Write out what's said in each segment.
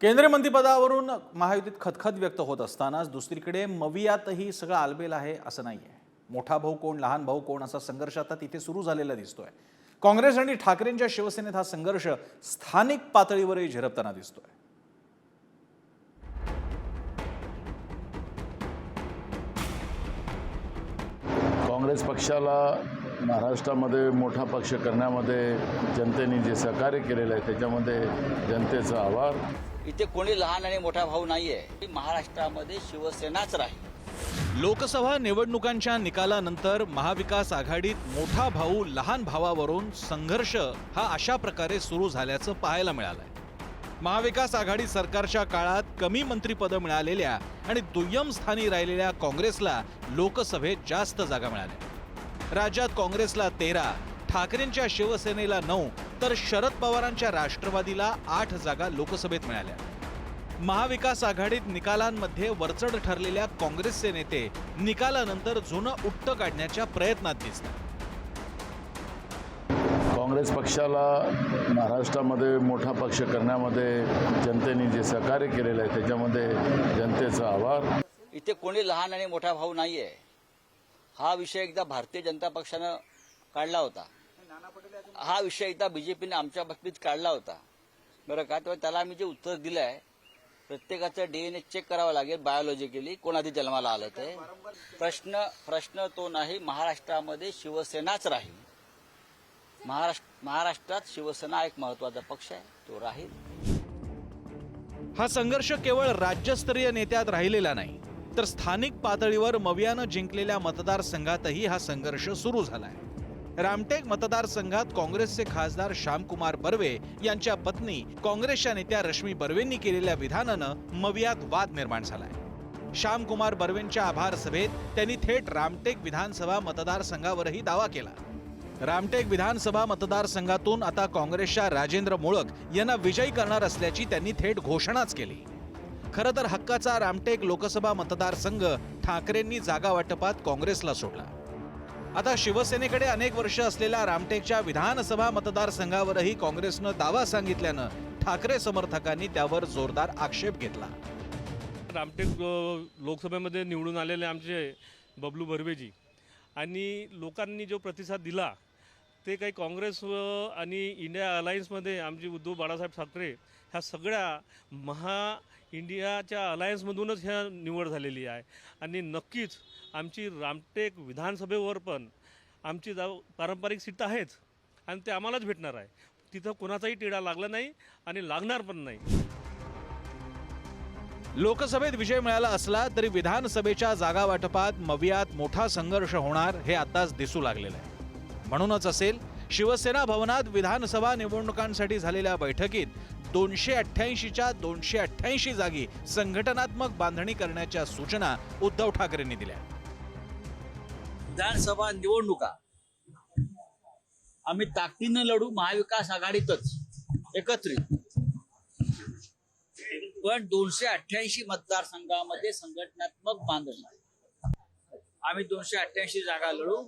केंद्रीय मंत्रिपदावरून महायुतीत खतखत व्यक्त होत असतानाच दुसरीकडे मवियातही सगळं आलबेल आहे असं नाही आहे मोठा भाऊ कोण लहान भाऊ कोण असा संघर्ष आता तिथे सुरू झालेला दिसतोय. काँग्रेस आणि ठाकरेंच्या शिवसेनेत हा संघर्ष स्थानिक पातळीवरही झिरपताना दिसतोय. काँग्रेस पक्षाला महाराष्ट्रामध्ये मोठा पक्ष करण्यामध्ये जनतेने जे सहकार्य केलेलं आहे त्याच्यामध्ये जनतेचा आभार. इथे कोणी लहान आणि मोठा भाऊ नाहीये. महाराष्ट्रामध्ये शिवसेनाच राहील. लोकसभा निवडणुकांच्या निकालानंतर महाविकास आघाडीत मोठा भाऊ लहान भावावरून संघर्ष हा अशा प्रकारे सुरू झाल्याचं पाहायला मिळालंय. महाविकास आघाडी सरकारच्या काळात कमी मंत्रिपदं मिळालेल्या आणि दुय्यम स्थानी राहिलेल्या काँग्रेसला लोकसभेत जास्त जागा मिळाल्या. राज्यात काँग्रेसला तेरा ठाकरेंच्या शिवसेनेला नऊ तर शरद पवारांच्या राष्ट्रवादीला आठ जागा लोकसभेत मिळाल्या. महाविकास आघाडीत निकालांमध्ये वरचढ ठरलेल्या काँग्रेसचे नेते निकालानंतर जुनं उट्ट काढण्याच्या प्रयत्नात दिसतात. काँग्रेस पक्षाला महाराष्ट्रामध्ये मोठा पक्ष करण्यामध्ये जनतेने जे सहकार्य केलेलं आहे त्याच्यामध्ये जनतेचा आभार. इथे कोणी लहान आणि मोठा भाऊ नाहीये. हा विषय एकदा भारतीय जनता पक्षानं काढला होता. हा विषय एकदा बीजेपीने आमच्या बाबतीत काढला होता. बरं का? तेव्हा त्याला आम्ही जे उत्तर दिलं आहे प्रत्येकाचं डीएनए चेक करावं लागेल बायोलॉजिकली कोण आधी जन्माला आलं ते. प्रश्न प्रश्न तो नाही महाराष्ट्रामध्ये शिवसेनाच राहील. महाराष्ट्र महाराष्ट्रात शिवसेना एक महत्त्वाचा पक्ष आहे तो राहील. हा संघर्ष केवळ राज्यस्तरीय नेत्यात राहिलेला नाही तर स्थानिक पातळीवर मवियानं जिंकलेल्या मतदारसंघातही हा संघर्ष सुरू झालाय. रामटेक मतदारसंघात काँग्रेसचे खासदार श्यामकुमार बर्वे यांच्या पत्नी काँग्रेसच्या नेत्या रश्मी बर्वेंनी केलेल्या विधानानं मवियात वाद निर्माण झालाय. श्यामकुमार बर्वेंच्या आभार सभेत त्यांनी थेट रामटेक विधानसभा मतदारसंघावरही दावा केला. रामटेक विधानसभा मतदारसंघातून आता काँग्रेसच्या राजेंद्र मोळक यांना विजयी करणार असल्याची त्यांनी थेट घोषणाच केली. खरं तर हक्काचा रामटेक लोकसभा मतदारसंघ ठाकरेंनी जागा वाटपात काँग्रेसला सोडला. आता शिवसेनेकडे अनेक वर्ष असलेल्या रामटेकच्या विधानसभा मतदारसंघावरही काँग्रेसनं दावा सांगितल्यानं ठाकरे समर्थकांनी त्यावर जोरदार आक्षेप घेतला. रामटेक लोकसभेमध्ये निवडून आलेले आमचे बबलू बर्वेजी आणि लोकांनी जो प्रतिसाद दिला ते काही काँग्रेस आणि इंडिया अलायन्समध्ये आमची उद्धव बाळासाहेब ठाकरे ह्या सगळ्या महा इंडियाच्या अलायन्समधूनच ह्या निवड झालेली आहे. आणि नक्कीच आमची रामटेक विधानसभेवर पण आमची जा पारंपरिक सीट आहेच आणि ते आम्हालाच भेटणार आहे. तिथं कोणाचाही टिळा लागला नाही आणि लागणार पण नाही. लोकसभेत विजय मिळाला असला तरी विधानसभेच्या जागावाटपात मवियात मोठा संघर्ष होणार हे आताच दिसू लागलेलं आहे. म्हणूनच असेल शिवसेना भवनात विधानसभा निवडणुकांसाठी झालेल्या बैठकीत दोनशे अठ्ठ्याऐंशीच्या दोनशे अठ्ठ्याऐंशी जागी संघटनात्मक बांधणी करण्याच्या सूचना उद्धव ठाकरेंनी दिल्या. विधानसभा निवडणुका. आम्ही ताकदीनं लढू महाविकास आघाडीतच एकत्रित. पण दोनशे अठ्ठ्याऐंशी मतदारसंघामध्ये संघटनात्मक बांधणी. आम्ही दोनशे अठ्ठ्याऐंशी जागा लढू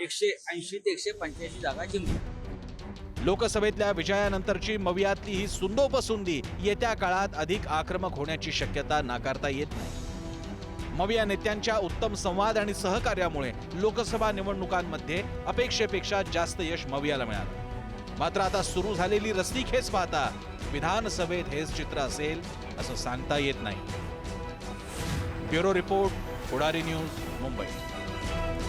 एकशे ऐंशी ते एकशे पंच्याऐंशी जागा जिंकू लोकसभेतल्या विजयानंतरची मवियातली ही सुंदोपसुंदी येत्या काळात अधिक आक्रमक होण्याची शक्यता नाकारता येत नाही. मविया नेत्यांच्या उत्तम संवाद आणि सहकार्यामुळे लोकसभा निवडणुकांमध्ये अपेक्षेपेक्षा जास्त यश मवियाला मिळालं. मात्र आता सुरू झालेली रस्तीखेच पाहता विधानसभेत हेच चित्र असेल असं सांगता येत नाही. Bureau report Pudhari news Mumbai.